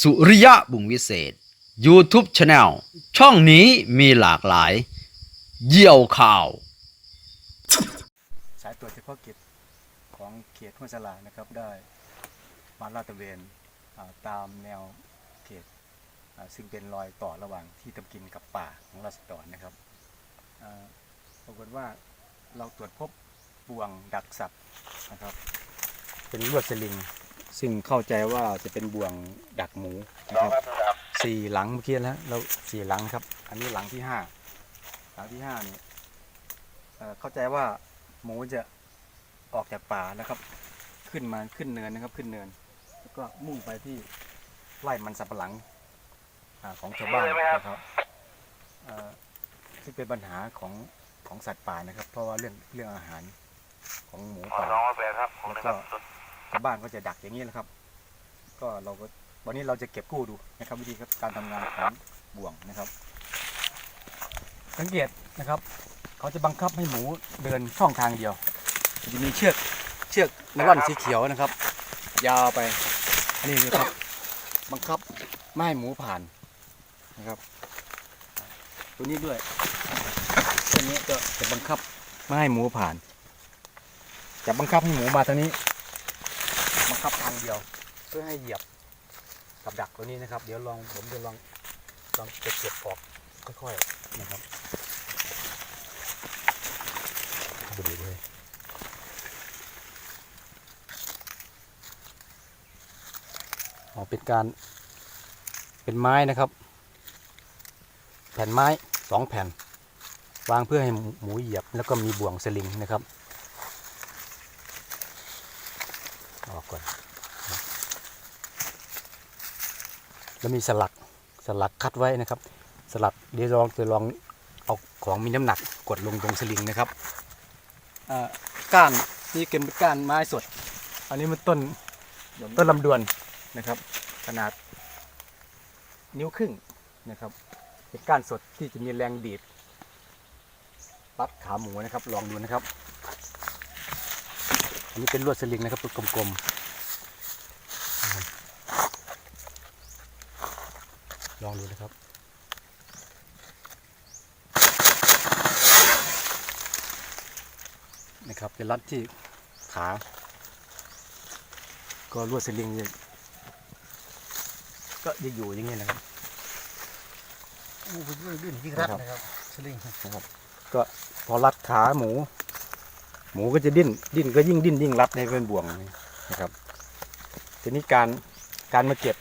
สุริยะบุงวิเศษ YouTube Channel ช่องนี้มีหลากหลาย เยี่ยวข่าว สายตรวจเฉพาะกิจของเขตห้วยสลานะครับได้มาลาดตระเวนอ่าตามแนวเขตอ่าซึ่งเป็นรอยต่อระหว่างที่ทำกินกับป่าของราษฎรนะครับอ่าปรากฏว่าเราตรวจพบบ่วงดักสัตว์นะครับ เป็นลวดสลิง ซึ่งเข้าใจว่าจะเป็นบ่วงดักหมูนะครับสี่หลังเมื่อกี้แล้วเราสี่หลังครับ อันนี้หลังที่ห้าหลังที่ห้านี่เอ่อเข้าใจว่าหมูจะออกจากป่านะครับ ขึ้นมาขึ้นเนินนะครับขึ้นเนิน แล้วก็มุ่งไปที่ไร่มันสับปะหลังอาของชาวบ้านนะครับเอ่อซึ่งเป็นปัญหาของของสัตว์ป่านะครับ เพราะว่าเรื่องเรื่องอาหารของหมูป่าน้องมาแปลครับผมแล้วนะคก็รับ ชาวบ้านก็จะดักอย่างนี้นะครับ ก็เราก็วันนี้เราจะเก็บกู้ดูนะครับ วิธีการทำงานของบ่วงนะครับ สังเกตนะครับ เขาจะบังคับให้หมูเดินช่องทางเดียวจะมีเชือกเชือกนลอนสีเขียวนะครับ ยาวไปนนี้นะครับ บังคับไม่ให้หมูผ่านนะครับ ตัวนี้ด้วยตัวนี้ก็จะบังคับไม่ให้หมูผ่าน จะบังคับให้หมูมาทางนี้ บังคับทางเดียว เพื่อให้เหยียบกับดักตัวนี้นะครับ เดี๋ยวลองผมจะลองลองเก็บเก็บออกค่อยๆนะครับดูดิเลยอ๋อเป็นการเป็นไม้นะครับ แผ่นไม้สองแผ่น วางเพื่อให้หมูเหยียบ แล้วก็มีบ่วงสลิงนะครับ ออ กก่อน แล้วมีสลักสลักคัดไว้นะครับ สลักเดี๋ยวลองจะลองเอาของมีน้ำหนักกดลงตรงสลิงนะครับอ่าก้านนี่เป็นก้านไม้สด อันนี้มันต้นต้นลำดวนนะครับ ขนาดนิ้วครึ่งนะครับเป็นก้านสดที่จะมีแรงดีดรัดขาหมูนะครับ ลองดูนะครับ อันนี้เป็นลวดสลิงนะครับตัวกลมๆ ลองดูนะครับ นะครับเป็นรัดที่ขา ก็ลวดสลิงเนี่ยก็จะอยู่อย่างนี้นะครับอู้เป็นเรื่องดิ้นยิ่งรัดนะครับสลิงนะครับก็พอรัดขาหมู หมูก็จะดิ้นดิ้นก็ยิ่งดิ้นยิ่งรัดให้เป็นบ่วงนะครับทีนี้การการมาเก็บ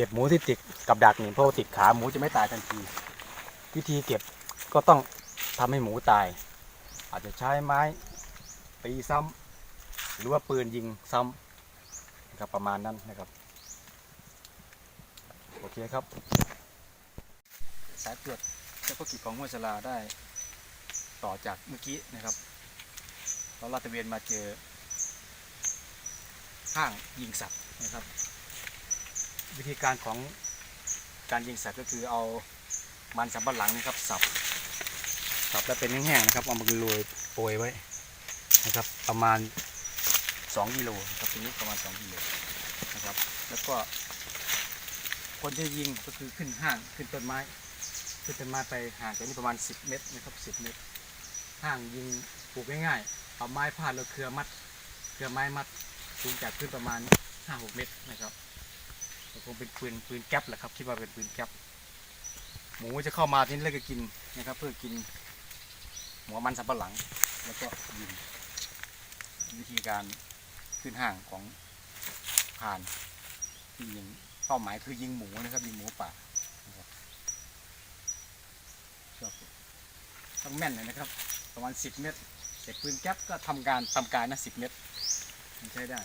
เก็บหมูที่ติดกับดักนี่เพราะว่าติดขาหมูจะไม่ตายทันที วิธีเก็บก็ต้องทำให้หมูตาย อาจจะใช้ไม้ตีซ้ำหรือว่าปืนยิงซ้ำนะครับประมาณนั้นนะครับโอเคครับ สายตรวจเฉพาะกิจของห้วยสลาได้ต่อจากเมื่อกี้นะครับเราลาดตระเวนมาเจอห้างยิงสัตว์นะครับ วิธีการของการยิงสัตว์ก็คือเอามันสำปะหลังนะครับสับสับแล้วเป็นแห้งๆนะครับเอามาโรยโปรยไว้นะครับ ประมาณ2กิโลครับตรงนี้ประมาณ2กิโลนะครับ แล้วก็ คนที่ยิงก็คือขึ้นห้างขึ้นต้นไม้ขึ้นต้นไม้ไปห่างจากนี้ประมาณ 10 เมตรนะครับ 10 เมตรห่างยิงปลูกง่ายๆเอาไม้พาดแล้วเครือมัด เครือไม้มัดสูงจากขึ้นประมาณ5-6เมตรนะครับ คงเป็นปืนปืนแก๊ปแหละครับคิดว่าเป็นปืนแก๊ปหมูจะเข้ามาที่นี่แล้วก็กินนะครับ เพื่อกินหัวมันสำปะหลัง แล้วก็ยิงวิธีการขึ้นห่างของผ่านที่ยิงเป้าหมายคือยิงหมูนะครับยิงหมูป่าชอบต้องแม่นเลยนะครับ ประมาณ10เมตรเสร็จปืนแก๊ปก็ทำการทำการนะ10เมตรมันใช้ได้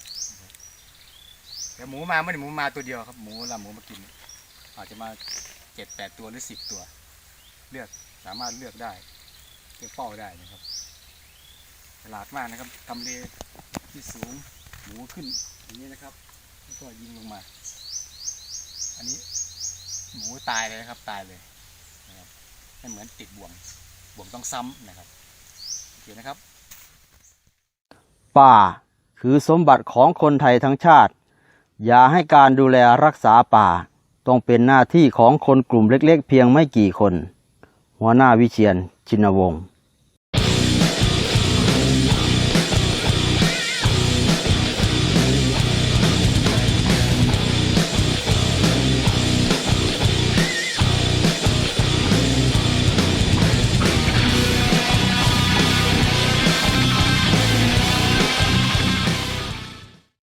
แต่หมูมาไม่ได้หมูมาตัวเดียวครับ หมูละหมูมากิน อาจจะมา7 8ตัวหรือ10ตัว เลือกสามารถเลือกได้เลือกเป้าได้นะครับฉลาดมากนะครับทำเลที่สูงหมูขึ้นอย่างนี้นะครับแล้วก็ยิงลงมา อันนี้หมูตายเลยนะครับตายเลยนะครับไม่เหมือนติดบ่วงบ่วงต้องซ้ำนะครับโอเคนะครับ ป่าคือสมบัติของคนไทยทั้งชาติ อย่าให้การดูแลรักษาป่า ต้องเป็นหน้าที่ของคนกลุ่มเล็กๆ เพียงไม่กี่คน หัวหน้าวิเชียนชินวงศ์